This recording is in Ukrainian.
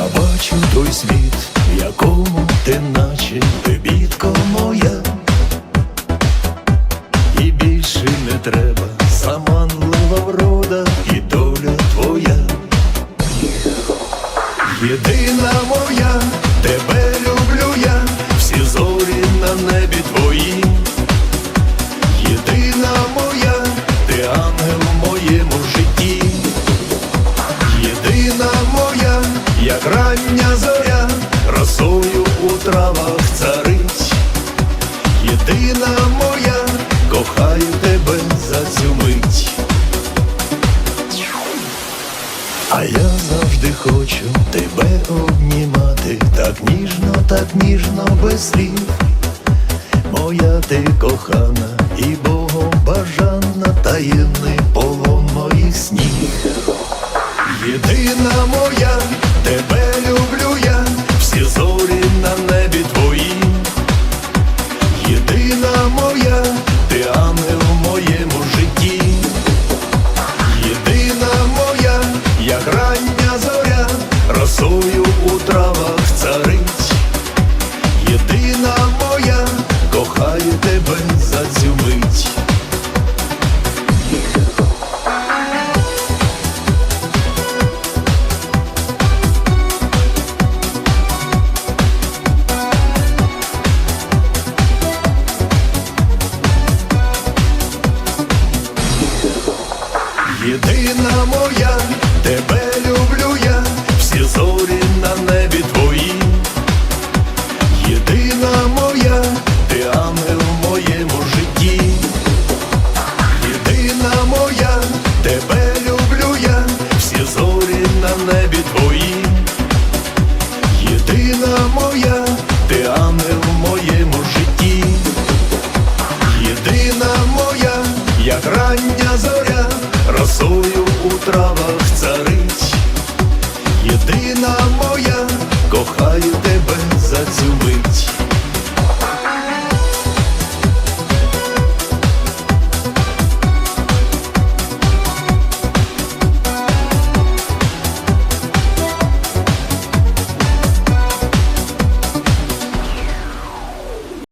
бачу той світ, в якому ти наче бібітко моя, і більше не треба заманлива врода і доля твоя. Єдина моя, тебе травах царить. Єдина моя, кохаю тебе за цю мить. А я завжди хочу тебе обнімати, так ніжно, так ніжно без слів. Моя ти кохана і Богом бажана, таємний полон моїх снів. Єдина моя, Єдина моя, ти ангел в моєму житті. Єдина моя, як рання зоря, росою у травах царить. Єдина моя, кохаю тебе за цю Єдина моя, тебе люблю я, всі зорі на небі твої. Єдина моя, ти ангел в моєму житті. Єдина моя, тебе люблю я, всі зорі на небі твої. Єдина моя, ти ангел в моєму житті. Єдина моя, як рання зоря, росою у травах царить. Єдина моя, кохаю тебе за цю.